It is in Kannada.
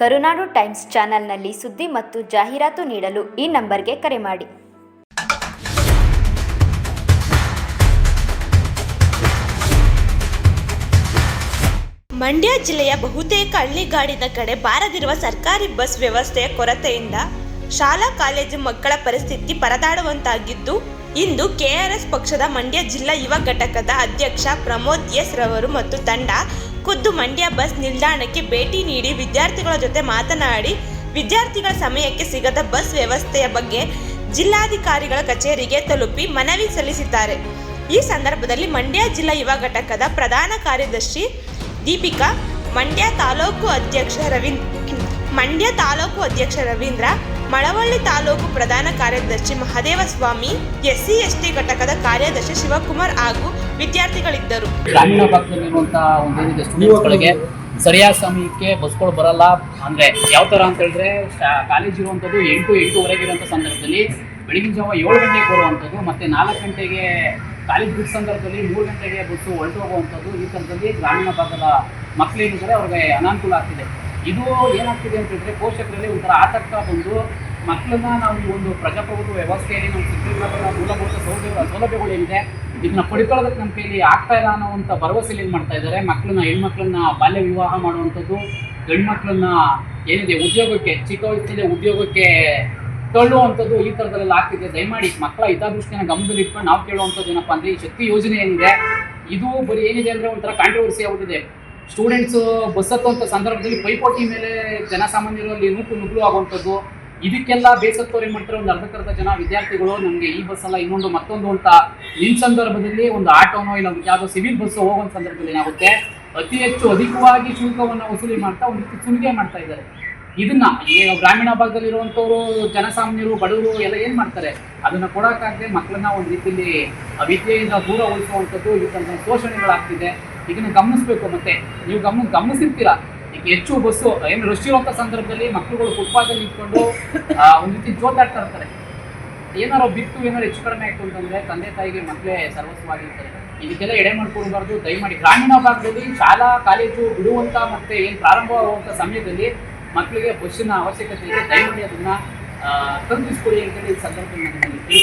ಕರುನಾಡು ಟೈಮ್ಸ್ ಚಾನೆಲ್ನಲ್ಲಿ ಸುದ್ದಿ ಮತ್ತು ಜಾಹೀರಾತು ನೀಡಲು ಈ ನಂಬರ್ಗೆ ಕರೆ ಮಾಡಿ. ಮಂಡ್ಯ ಜಿಲ್ಲೆಯ ಬಹುತೇಕ ಹಳ್ಳಿಗಾಡಿನ ಕಡೆ ಬಾರದಿರುವ ಸರ್ಕಾರಿ ಬಸ್ ವ್ಯವಸ್ಥೆಯ ಕೊರತೆಯಿಂದ ಶಾಲಾ ಕಾಲೇಜು ಮಕ್ಕಳ ಪರಿಸ್ಥಿತಿ ಪರದಾಡುವಂತಾಗಿದ್ದು, ಇಂದು ಕೆಆರ್ಎಸ್ ಪಕ್ಷದ ಮಂಡ್ಯ ಜಿಲ್ಲಾ ಯುವ ಘಟಕದ ಅಧ್ಯಕ್ಷ ಪ್ರಮೋದ್ ಎಸ್ ರವರು ಮತ್ತು ತಂಡ ಖುದ್ದು ಮಂಡ್ಯ ಬಸ್ ನಿಲ್ದಾಣಕ್ಕೆ ಭೇಟಿ ನೀಡಿ ವಿದ್ಯಾರ್ಥಿಗಳ ಜೊತೆ ಮಾತನಾಡಿ, ವಿದ್ಯಾರ್ಥಿಗಳ ಸಮಯಕ್ಕೆ ಸಿಗದ ಬಸ್ ವ್ಯವಸ್ಥೆಯ ಬಗ್ಗೆ ಜಿಲ್ಲಾಧಿಕಾರಿಗಳ ಕಚೇರಿಗೆ ತಲುಪಿ ಮನವಿ ಸಲ್ಲಿಸಿದ್ದಾರೆ. ಈ ಸಂದರ್ಭದಲ್ಲಿ ಮಂಡ್ಯ ಜಿಲ್ಲಾ ಯುವ ಘಟಕದ ಪ್ರಧಾನ ಕಾರ್ಯದರ್ಶಿ ದೀಪಿಕಾ, ಮಂಡ್ಯ ತಾಲೂಕು ಅಧ್ಯಕ್ಷ ರವೀಂದ್ರ ಮಂಡ್ಯ ತಾಲೂಕು ಅಧ್ಯಕ್ಷ ರವೀಂದ್ರ, ಮಳವಳ್ಳಿ ತಾಲೂಕು ಪ್ರಧಾನ ಕಾರ್ಯದರ್ಶಿ ಮಹದೇವ ಸ್ವಾಮಿ, ಎಸ್ಸಿ, ಎಸ್ಟಿ ಘಟಕದ ಕಾರ್ಯದರ್ಶಿ ಶಿವಕುಮಾರ್ ಹಾಗೂ ವಿದ್ಯಾರ್ಥಿಗಳಿದ್ದರು. ಗ್ರಾಮೀಣ ಭಾಗದಲ್ಲಿರುವಂತಹ ಒಂದು ಏನಿದೆ ಸ್ಟೂಡೆಂಟ್ಸ್ಗಳಿಗೆ ಸರಿಯಾದ ಸಮಯಕ್ಕೆ ಬಸ್ಗಳು ಬರಲ್ಲ ಅಂದ್ರೆ ಯಾವ ತರ ಅಂತ ಹೇಳಿದ್ರೆ ಕಾಲೇಜ್ ಇರುವಂಥದ್ದು ಎಂಟು ಎಂಟೂವರೆಗೆ ಇರುವಂತ ಸಂದರ್ಭದಲ್ಲಿ ಬೆಳಗಿನ ಜಾವ ಏಳು ಗಂಟೆಗೆ ಬರುವಂಥದ್ದು ಮತ್ತೆ ನಾಲ್ಕು ಗಂಟೆಗೆ ಕಾಲೇಜ್ ಬಿಟ್ಟ ಸಂದರ್ಭದಲ್ಲಿ ಮೂರು ಗಂಟೆಗೆ ಬಸ್ಸು ಹೊರಟು ಹೋಗುವಂಥದ್ದು ಈ ಥರದಲ್ಲಿ ಗ್ರಾಮೀಣ ಭಾಗದ ಮಕ್ಕಳೇನಿದ್ದಾರೆ ಅವ್ರಿಗೆ ಅನಾನುಕೂಲ ಆಗ್ತಿದೆ. ಇದು ಏನಾಗ್ತಿದೆ ಅಂತ ಹೇಳಿದ್ರೆ ಪೋಷಕರಲ್ಲಿ ಒಂಥರ ಆತಂಕ ಬಂದು ಮಕ್ಕಳನ್ನ ನಾವು ಈ ಒಂದು ಪ್ರಜಾಪ್ರಭುತ್ವ ವ್ಯವಸ್ಥೆಯಲ್ಲಿ ನಮ್ಮ ಸಿಕ್ಕಿರುವ ಮೂಲಭೂತ ಸೌಲಭ್ಯ ಸೌಲಭ್ಯಗಳು ಏನಿದೆ, ಇದನ್ನ ಪಡ್ಕೊಳ್ಳೋದಕ್ಕೆ ನಮ್ಮ ಕೈಲಿ ಆಗ್ತಾ ಇಲ್ಲ ಅನ್ನೋವಂಥ ಭರವಸೆಲಿ ಏನು ಮಾಡ್ತಾ ಇದ್ದಾರೆ. ಮಕ್ಕಳನ್ನ, ಹೆಣ್ಮಕ್ಳನ್ನ ಬಾಲ್ಯ ವಿವಾಹ ಮಾಡುವಂಥದ್ದು, ಗಂಡ್ಮಕ್ಳನ್ನ ಏನಿದೆ, ಉದ್ಯೋಗಕ್ಕೆ, ಚಿಕ್ಕ ವಯಸ್ಸಿಗೆ ಉದ್ಯೋಗಕ್ಕೆ ತಳ್ಳುವಂಥದ್ದು ಈ ಥರದಲ್ಲೆಲ್ಲ ಆಗ್ತಿದೆ. ದಯಮಾಡಿ ಮಕ್ಕಳ ಹಿತಾದೃಷ್ಟಿನ ಗಮನದಲ್ಲಿ ಇಟ್ಕೊಂಡು ನಾವು ಕೇಳುವಂಥದ್ದು ಏನಪ್ಪ ಅಂದರೆ ಈ ಶಕ್ತಿ ಯೋಜನೆ ಏನಿದೆ, ಇದು ಬರೀ ಏನಿದೆ ಅಂದರೆ ಒಂಥರ ಕಾಂಟ್ರವರ್ಸಿ ಆಗ್ಬಿಟ್ಟಿದೆ. ಸ್ಟೂಡೆಂಟ್ಸ್ ಬಸ್ ಹತ್ತುವಂಥ ಸಂದರ್ಭದಲ್ಲಿ ಪೈಪೋಟಿ ಮೇಲೆ ಜನಸಾಮಾನ್ಯರಲ್ಲಿ ನೂಕು ನುಗ್ಲು ಆಗುವಂಥದ್ದು ಇದಕ್ಕೆಲ್ಲ ಬೇಸತ್ತವ್ರು ಏನು ಮಾಡ್ತಾರೆ? ಒಂದು ಅರ್ಧಕ್ಕರ್ಧ ಜನ ವಿದ್ಯಾರ್ಥಿಗಳು ನಮಗೆ ಈ ಬಸ್ ಅಲ್ಲ ಇನ್ನೊಂದು ಮತ್ತೊಂದು ಅಂತ ನಿನ್ನ ಸಂದರ್ಭದಲ್ಲಿ ಒಂದು ಆಟೋನೋ ಇಲ್ಲ ಯಾವುದೋ ಸಿವಿಲ್ ಬಸ್ ಹೋಗೋ ಸಂದರ್ಭದಲ್ಲಿ ಏನಾಗುತ್ತೆ? ಅತಿ ಹೆಚ್ಚು ಅಧಿಕವಾಗಿ ಶುಲ್ಕವನ್ನು ವಸೂಲಿ ಮಾಡ್ತಾ ಒಂದು ಸುಲಿಗೆ ಮಾಡ್ತಾ ಇದ್ದಾರೆ. ಇದನ್ನ ಈ ಗ್ರಾಮೀಣ ಭಾಗದಲ್ಲಿರುವಂಥವ್ರು ಜನಸಾಮಾನ್ಯರು, ಬಡವರು ಎಲ್ಲ ಏನು ಮಾಡ್ತಾರೆ? ಅದನ್ನ ಕೊಡೋಕ್ಕಾಗದೆ ಮಕ್ಕಳನ್ನ ಒಂದು ರೀತಿಯಲ್ಲಿ ವಿದ್ಯೆಯಿಂದ ದೂರ ಉಳಿಸುವಂತದ್ದು ಇದಕ್ಕೆ ಶೋಷಣೆಗಳಾಗ್ತಿದೆ. ಇದನ್ನ ಗಮನಿಸಬೇಕು ಮತ್ತೆ. ನೀವು ಗಮನ ಗಮನಿಸಿರ್ತೀರಾ? ಹೆಚ್ಚು ಬಸ್ಸು ಏನು ರಶ್ ಇರುವಂಥ ಸಂದರ್ಭದಲ್ಲಿ ಮಕ್ಕಳುಗಳು ಫುಟ್ಪಾತಲ್ಲಿ ನಿಂತ್ಕೊಂಡು ಒಂದು ರೀತಿ ಜೋತಾಡ್ತಾ ಇರ್ತಾರೆ. ಏನಾರೋ ಬಿತ್ತು ಏನಾರು ಹೆಚ್ಚು ಕಡಿಮೆ ಆಯ್ತು ಅಂತಂದ್ರೆ ತಂದೆ ತಾಯಿಗೆ ಮಕ್ಕಳೇ ಸರ್ವಸ್ವವಾಗಿರ್ತಾರೆ. ಇದಕ್ಕೆಲ್ಲ ಎಡೆ ಮಾಡ್ಕೊಳ್ಬಾರ್ದು. ದಯಮಾಡಿ ಗ್ರಾಮೀಣ ಭಾಗದಲ್ಲಿ ಶಾಲಾ ಕಾಲೇಜು ಬಿಡುವಂತ ಮತ್ತೆ ಏನು ಪ್ರಾರಂಭವಾಗುವಂಥ ಸಮಯದಲ್ಲಿ ಮಕ್ಕಳಿಗೆ ಬಸ್ಸಿನ ಅವಶ್ಯಕತೆ ಇದೆ ದಯಮಾಡಿ ಅದನ್ನ ಆ, ತಲುಪಿಸ್ಕೊಡಿ ಅಂತೇಳಿ ಈ ಸಂದರ್ಭದಲ್ಲಿ